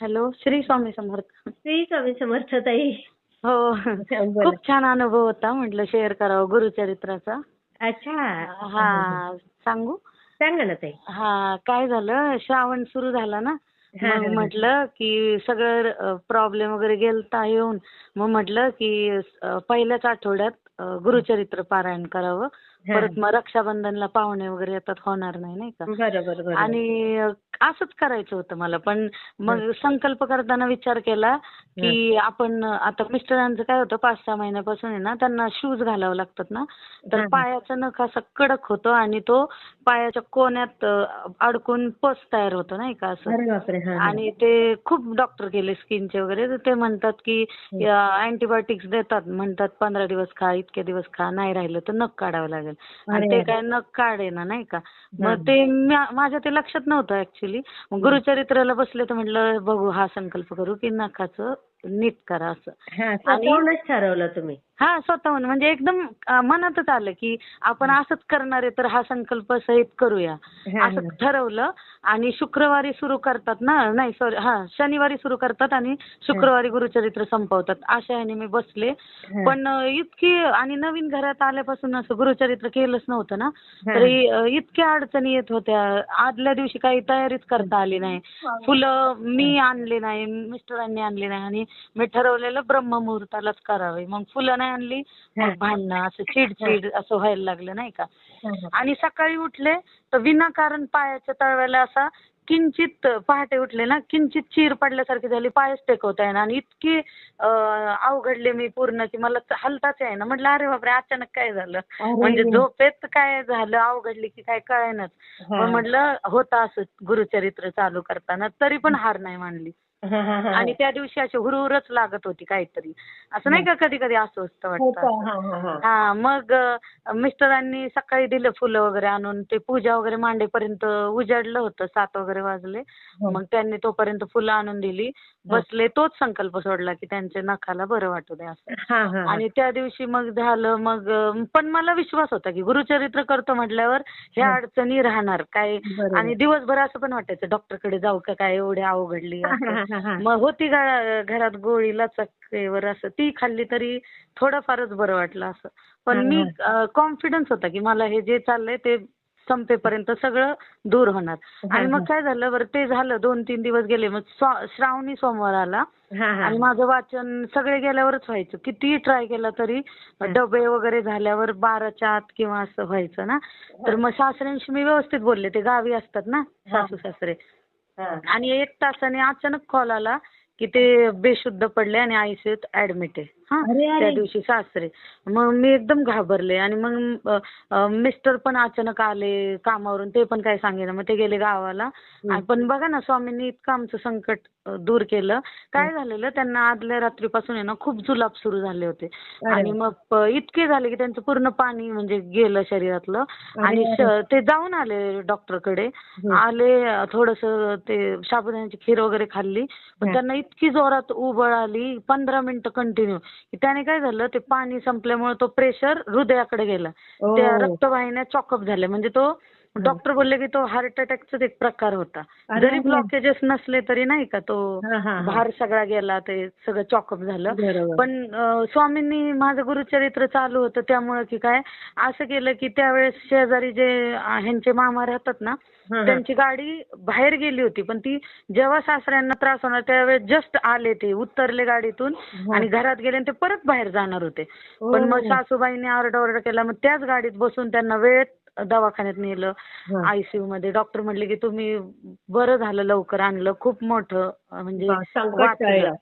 Hello Shri Swami Samarth. Shri Swami Samarth ताई. हो. खूप छान अनुभव होता म्हटलं शेअर करावं गुरुचरित्राचा. अच्छा. हा सांगू? सांगा ना ताई. हा काय झालं? श्रावण सुरू झाला ना? मग. म्हटलं की सगळं प्रॉब्लेम वगैरे गेलता येऊन मग म्हटलं की पहिल्याच आठवड्यात गुरुचरित्र पारायण करावं. परत मग रक्षाबंधनला पाहुणे वगैरे येतात होणार नाही नाही का? आणि असंच करायचं होतं मला. पण मग संकल्प करताना विचार केला की आपण आता मिस्टरांचं काय होतं पाच सहा महिन्यापासून आहे ना त्यांना शूज घालावं लागतात ना. तर. पायाचा नख असा कडक होतो आणि तो पायाच्या कोण्यात अडकून पस तयार होतो नाही का असं. आणि ते खूप डॉक्टर गेले स्किनचे वगैरे. तर ते म्हणतात की अँटीबायोटिक्स देतात. म्हणतात पंधरा दिवस खा इतके दिवस खा नाही राहिलं तर नख काढावं लागेल. आणि अरे ते. काय नख काढेना नाही का. मग ते माझ्या ते लक्षात नव्हतं ऍक्च्युली गुरुचरित्राला बसले तर म्हटलं बघू हा संकल्प करू की नखाचं नीट करा असं. हा तुम्ही. हा स्वतःहून. म्हणजे एकदम मनातच आलं की आपण असंच करणार आहे तर हा संकल्प सहित करूया. असं. ठरवलं आणि शुक्रवारी सुरू करतात ना नाही सॉरी हा शनिवारी सुरू करतात आणि शुक्रवारी गुरुचरित्र संपवतात. अशा ह्याने मी बसले. पण इतकी आणि नवीन घरात आल्यापासून असं गुरुचरित्र केलंच नव्हतं ना. तरी इतक्या अडचणी येत होत्या. आदल्या दिवशी काही तयारीच करता आली नाही. फुलं मी आणली नाही मिस्टरांनी आणली नाही आणि मी ठरवलेलं ब्रह्ममुहूर्तालाच करावे. मग फुलं नाही आणली. मग भांडणं असं चिडचिड असं व्हायला लागलं नाही का. आणि सकाळी उठले तर विनाकारण पायाच्या तळव्याला असा किंचित पहाटे उठले ना किंचित चीर पडल्यासारखी झाली पायच टेकवता येईना आणि इतकी अवघडले मी पूर्ण की मला हलताच येईना म्हटलं अरे बापरे अचानक काय झालं. म्हणजे झोपेत काय झालं अवघडली की काय कळेनाच म्हटलं होतं असं गुरुचरित्र चालू करताना तरी पण हार नाही मानली. आणि त्या दिवशी अशी हुरहुरच लागत होती काहीतरी. असं नाही का कधी कधी असं असतं हो वाटतं. हा, मग मिस्टरांनी सकाळी दिलं फुलं वगैरे आणून ते पूजा वगैरे मांडेपर्यंत उजाडलं होतं सात वगैरे वाजले. हो. मग त्यांनी तोपर्यंत फुलं आणून दिली. बसले तोच संकल्प सोडला की त्यांच्या नखाला बरं वाटू दे असं हा, हा, हा. आणि त्या दिवशी मग झालं मग पण मला विश्वास होता की गुरुचरित्र करतो म्हटल्यावर ह्या हा. अडचणी राहणार काय. आणि दिवसभर असं पण वाटायचं डॉक्टरकडे जाऊ का काय एवढी अवघडली हा. हा, हा, हा. मग होती घरा- घरात गोळी लचकेवर असं ती खाल्ली तरी थोडंफारच बरं वाटलं असं पण हा, मी कॉन्फिडन्स होता की मला हे जे चाललंय ते संपेपर्यंत सगळं दूर होणार. आणि मग काय झालं बरं ते झालं दोन तीन दिवस गेले मग स्वा- श्रावणी सोमवार आला. आणि माझं वाचन सगळे गेल्यावरच व्हायचं. कितीही ट्राय केला तरी डबे वगैरे झाल्यावर बाराच्या आत किंवा असं व्हायचं ना. तर मग सासऱ्यांशी मी व्यवस्थित बोलले ते गावी असतात ना सासू सासरे. आणि एक तासाने अचानक कॉल आला की ते बेशुद्ध पडले आणि आयसीयूत ऍडमिट आहे. हा. त्या दिवशी सासरे. मग मी एकदम घाबरले आणि मग मिस्टर पण अचानक आले कामावरून ते पण काय सांगेना. मग ते गेले गावाला. पण बघा ना स्वामींनी इतकं आमचं संकट दूर केलं. काय झालेलं? त्यांना आदल्या रात्रीपासून आहे ना खूप जुलाब सुरू झाले होते. आणि मग इतके झाले की त्यांचं पूर्ण पाणी म्हणजे गेलं शरीरातलं. आणि ते जाऊन आले डॉक्टरकडे. आले थोडस ते साबुदाण्याची खीर वगैरे खाल्ली. पण त्यांना इतकी जोरात उबळ आली. पंधरा मिनिटं कंटिन्यू. त्याने काय झालं ते पाणी संपल्यामुळे तो प्रेशर हृदयाकडे गेला. त्या रक्तवाहिन्या चॉकअप झाल्या म्हणजे तो डॉक्टर बोलले की तो हार्ट अटॅकचाच एक प्रकार होता जरी. ब्लॉकेजेस नसले तरी नाही का तो हा, हा, हा. भार सगळा गेला ते सगळं चॉकअप झालं. पण स्वामींनी माझं गुरुचरित्र चालू होतं त्यामुळे की काय असं केलं की त्यावेळेस शेजारी जे ह्यांचे मामा राहतात ना हा, हा. त्यांची गाडी बाहेर गेली होती पण ती जेव्हा सासऱ्यांना त्रास होणार त्यावेळेस जस्ट आले ते उतरले गाडीतून आणि घरात गेले आणि ते परत बाहेर जाणार होते पण मग सासूबाईंनी आरडाओरडा केला मग त्याच गाडीत बसून त्यांना वेळेत दवाखान्यात नेलं. आयसीयू मध्ये डॉक्टर म्हणले की तुम्ही बरं झालं लवकर आणलं खूप मोठं म्हणजे वाचलं.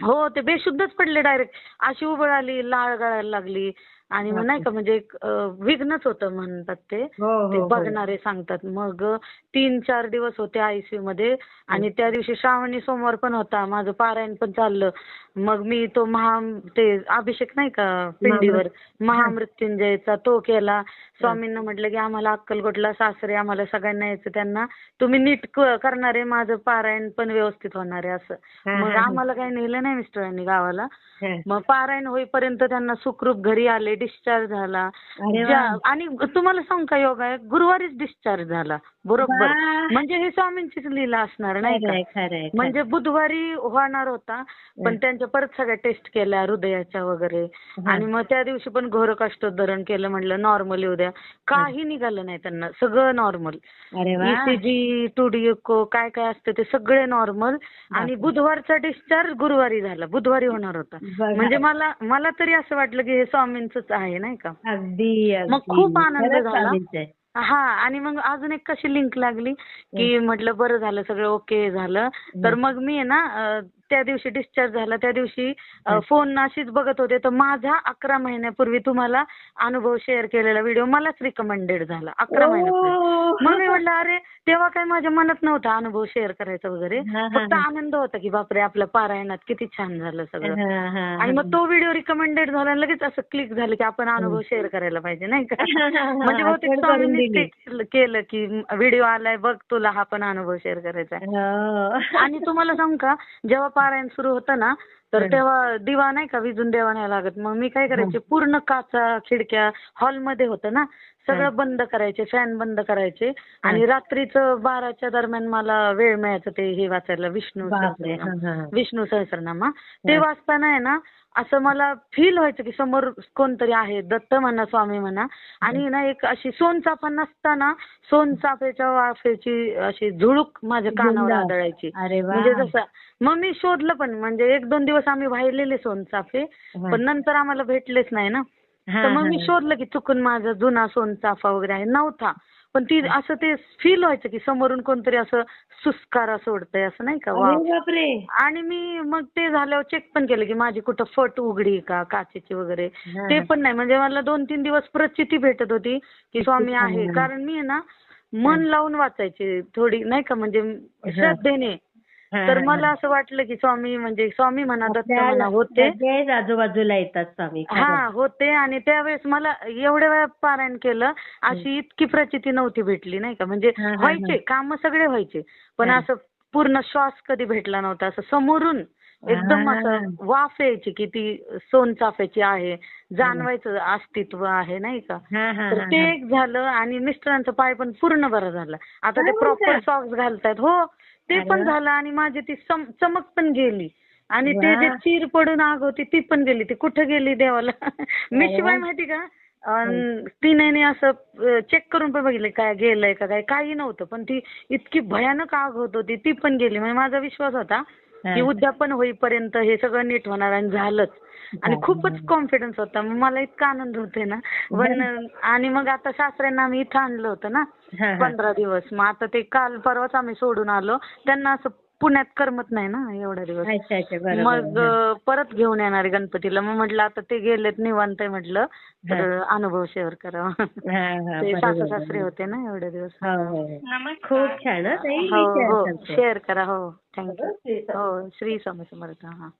हो ते बेशुद्धच पडले डायरेक्ट अशी उबळ आली लाळ गळायला लागली आणि मग नाही का म्हणजे विघ्नच होतं म्हणतात ते. हो, हो, ते हो. बघणारे सांगतात. मग तीन चार दिवस होते आयसीयू मध्ये आणि त्या दिवशी श्रावणी सोमवार पण होता. माझं पारायण पण चाललं. मग मी तो महा ते अभिषेक नाही का पिंडीवर महामृत्युंजयचा तो केला. स्वामींना म्हटलं की आम्हाला अक्कलकोटला सासरे आम्हाला सगळ्यांना यायचं त्यांना. तुम्ही नीट करणार माझं पारायण पण व्यवस्थित होणार आहे असं. मग. आम्हाला काही नेलं नाही मिस्टरांनी गावाला. मग पारायण होईपर्यंत त्यांना सुखरूप घरी आले. डिस्चार्ज झाला. आणि तुम्हाला सांग का योगा? आहे गुरुवारीच डिस्चार्ज झाला. बरोबर. म्हणजे हे स्वामींचीच लीला असणार नाही का? म्हणजे बुधवारी होणार होता पण त्यांच्या परत सगळ्या टेस्ट केल्या हृदयाच्या वगैरे. आणि मग त्या दिवशी पण घोर कष्टोद्धरण केलं म्हटलं नॉर्मल येऊ द्या. काही निघालं नाही त्यांना सगळं नॉर्मल. ईसीजी टू डी काय काय असतं ते सगळे नॉर्मल. आणि बुधवारचा डिस्चार्ज गुरुवारी झाला बुधवारी होणार होता. म्हणजे मला मला तरी असं वाटलं की हे स्वामींचंच आहे नाही का? मग खूप आनंद झाला. हा आणि मग अजून एक कशी लिंक लागली? की म्हटलं बरं झालं सगळं ओके झालं. तर मग मी आहे ना त्या दिवशी डिस्चार्ज झाला. त्या दिवशी फोन अशीच बघत होते. तर माझा अकरा महिन्यापूर्वी तुम्हाला अनुभव शेअर केलेला व्हिडिओ मलाच रिकमेंडेड झाला. अकरा महिन्यापूर्वी. मग मी म्हटलं अरे तेव्हा काय माझ्या मनात नव्हता अनुभव शेअर करायचा वगैरे. फक्त आनंद होता की बापरे आपल्या पारायणात किती छान झालं सगळं. आणि मग तो व्हिडिओ रिकमेंडेड झाला आणि लगेच असं क्लिक झालं की आपण अनुभव शेअर करायला पाहिजे नाही का? म्हणजे बहुतेक स्वामींनी केलं- की व्हिडिओ आलाय बघ तुला हा पण अनुभव शेअर करायचा आहे. हो. आणि तुम्हाला सांगू का जेव्हा पारायण सुरू होतं ना तर तेव्हा दिवा नाही का विजून देवा नाही लागत. मग मी काय करायचे पूर्ण काचा खिडक्या हॉलमध्ये होतं ना सगळं बंद करायचे फॅन बंद करायचे. आणि रात्रीचं बाराच्या दरम्यान मला वेळ मिळायचा ते हे वाचायला विष्णू. विष्णू सहस्रनामा. ते वाचताना आहे ना असं मला फील व्हायचं की समोर कोणतरी आहे दत्त म्हणा स्वामी म्हणा. आणि ना एक अशी सोनचाफा नसताना सोनचाफेच्या वाफेची अशी झुळूक माझ्या कानावर. आदळायची. म्हणजे जसं मग मी शोधलं पण म्हणजे एक दोन दिवस आम्ही वाहिलेले सोनचाफे. पण नंतर आम्हाला भेटलेच नाही ना. तर मग. मी शोधलं की चुकून माझा जुना सोनचाफा वगैरे आहे नव्हता. पण ती असं ते फील व्हायचं की समोरून कोणतरी असं सुस्कारा सोडतंय असं नाही का? वा अरे बापरे! आणि मी मग ते झाल्यावर चेक पण केलं की माझी कुठं फट उघडी का काचेची वगैरे. हा. ते पण नाही. म्हणजे मला दोन तीन दिवस प्रचिती भेटत होती की स्वामी. आहे. कारण मी आहे ना मन लावून वाचायचे थोडी नाही का? म्हणजे श्रद्धेने. तर मला असं वाटलं की स्वामी म्हणजे स्वामी म्हणा दत्त म्हणा होते आजूबाजूला येतात स्वामी. हा होते आणि त्यावेळेस मला एवढ्या वेळा पारायण केलं अशी इतकी प्रचिती नव्हती भेटली नाही का म्हणजे. व्हायचे काम सगळे व्हायचे पण. असं पूर्ण श्वास कधी भेटला नव्हता असं समोरून एकदम. असं वाफ यायची की ती सोनचाफ्याची आहे जाणवायचं अस्तित्व आहे नाही का तर ते. एक झालं आणि मिस्टरांचं पाय पण पूर्ण बरं झालं आता ते प्रॉपर? सॉक्स घालतायत हो ते पण. झालं आणि माझी ती चमक पण गेली आणि ते. जे चीर पडून आग होती ती पण गेली ती कुठं गेली देवाला मी शिवाय. माहिती का तिने असं चेक करून पण बघितलं काय गेलंय का काय काही नव्हतं पण ती इतकी भयानक आग होत होती ती पण गेली म्हणजे माझा विश्वास होता की हा. उद्यापन होईपर्यंत हे सगळं नीट होणार आणि झालंच आणि झालं. खूपच कॉन्फिडन्स होता. मग मला इतका आनंद होते ना. पण आणि मग आता सासऱ्यांना आम्ही इथं आणलं होतं ना. हा, हा. पंधरा दिवस. मग आता ते काल परवाच आम्ही सोडून आलो. त्यांना असं पुण्यात करमत नाही ना एवढ्या दिवस. मग हा. परत घेऊन येणार आहे गणपतीला. मग म्हटलं आता ते गेलेत निवांत आहे म्हटलं. तर अनुभव शेअर करावा. हा, हा, ते सासू सासरे. होते ना एवढे दिवस. हो हो. हो. खूप छान हं, हो हो. शेअर करा. हो. थँक्यू हो, हो श्री स्वामी समर्थ. हा.